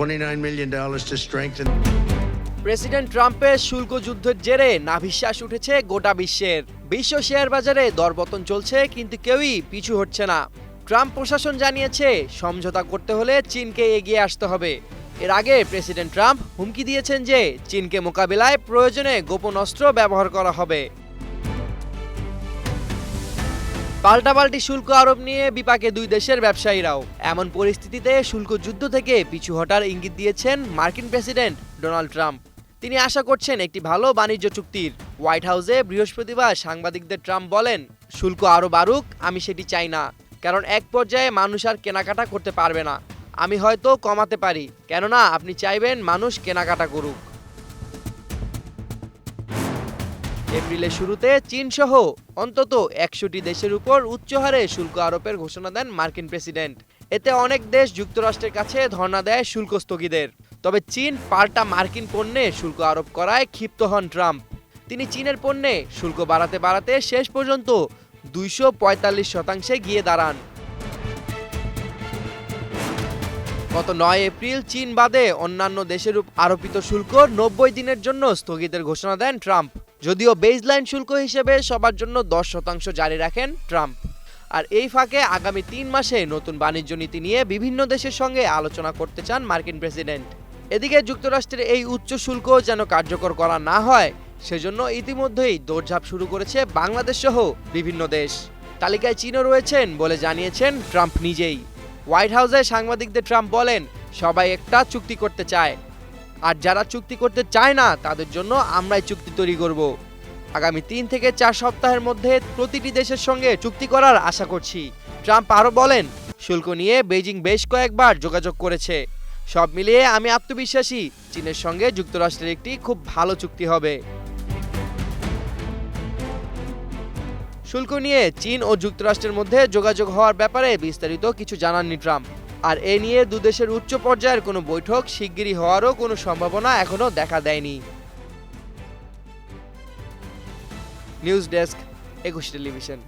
$29 million to strengthen. President ট্রাম্পের শুল্ক যুদ্ধের জেরে নাভিশ্বাস উঠেছে গোটা বিশ্বের। বিশ্ব শেয়ার বাজারে দরপতন চলছে, কিন্তু কেউই পিছু হচ্ছে না। ট্রাম্প প্রশাসন জানিয়েছে, সমঝোতা করতে হলে চীনকে এগিয়ে আসতে হবে। এর আগে প্রেসিডেন্ট ট্রাম্প হুমকি দিয়েছেন যে, চীনকে মোকাবিলায় প্রয়োজনে গোপন অস্ত্র ব্যবহার করা হবে। পাল্টাপাল্টি শুল্ক আরোপ নিয়ে বিপাকে দুই দেশের ব্যবসায়ীরাও। এমন পরিস্থিতিতে শুল্ক যুদ্ধ থেকে পিছু হটার ইঙ্গিত দিয়েছেন মার্কিন প্রেসিডেন্ট ডোনাল্ড ট্রাম্প। তিনি আশা করছেন একটি ভালো বাণিজ্য চুক্তির। হোয়াইট হাউসে বৃহস্পতিবার সাংবাদিকদের ট্রাম্প বলেন, শুল্ক আরও বাড়ুক, আমি সেটি চাই না। কারণ এক পর্যায়ে মানুষ আর কেনাকাটা করতে পারবে না। আমি হয়তো কমাতে পারি। কেননা, আপনি চাইবেন মানুষ কেনাকাটা করুক। এপ্রিলের শুরুতে চীন সহ অন্তত একশোটি দেশের উপর উচ্চ হারে শুল্ক আরোপের ঘোষণা দেন মার্কিন প্রেসিডেন্ট। এতে অনেক দেশ যুক্তরাষ্ট্রের কাছে ধর্ণা দেয় শুল্ক স্থগিতের তবে চীন পাল্টা মার্কিন পণ্যে শুল্ক আরোপ করায় ক্ষিপ্ত হন ট্রাম্প। তিনি চীনের পণ্যে শুল্ক বাড়াতে বাড়াতে শেষ পর্যন্ত দুইশো পঁয়তাল্লিশ শতাংশে গিয়ে দাঁড়ান। গত নয় এপ্রিল চীন বাদে অন্যান্য দেশের আরোপিত শুল্ক নব্বই দিনের জন্য স্থগিতের ঘোষণা দেন ট্রাম্প। যদিও বেজলাইন শুল্ক হিসেবে সবার জন্য দশ শতাংশ জারি রাখেন ট্রাম্প। আর এই ফাঁকে আগামী তিন মাসে নতুন বাণিজ্য নীতি নিয়ে বিভিন্ন দেশের সঙ্গে আলোচনা করতে চান মার্কিন প্রেসিডেন্ট। এদিকে যুক্তরাষ্ট্রের এই উচ্চ শুল্ক যেন কার্যকর করা না হয়, সেজন্য ইতিমধ্যেই দৌড়ঝাঁপ শুরু করেছে বাংলাদেশ সহ বিভিন্ন দেশ। তালিকায় চীনও রয়েছেন বলে জানিয়েছেন ট্রাম্প নিজেই। হোয়াইট হাউসে সাংবাদিকদের ট্রাম্প বলেন, সবাই একটা চুক্তি করতে চায়। আর যারা চুক্তি করতে চায় না, তাদের জন্য আমরাই চুক্তি তৈরি করব। আগামী তিন থেকে চার সপ্তাহের মধ্যে প্রতিটি দেশের সঙ্গে চুক্তি করার আশা করছি। ট্রাম্প আরও বলেন, শুল্ক নিয়ে বেজিং বেশ কয়েকবার যোগাযোগ করেছে। সব মিলিয়ে আমি আত্মবিশ্বাসী, চীনের সঙ্গে যুক্তরাষ্ট্রের একটি খুব ভালো চুক্তি হবে। শুল্ক নিয়ে চীন ও যুক্তরাষ্ট্রের মধ্যে যোগাযোগ হওয়ার ব্যাপারে বিস্তারিত কিছু জানাননি ট্রাম্প। আর এ নিয়ে দুদেশের উচ্চ পর্যায়ের কোনো বৈঠক শিগগিরই হওয়ারও কোনো সম্ভাবনা এখনও দেখা দেয়নি। News desk, Ekushey television.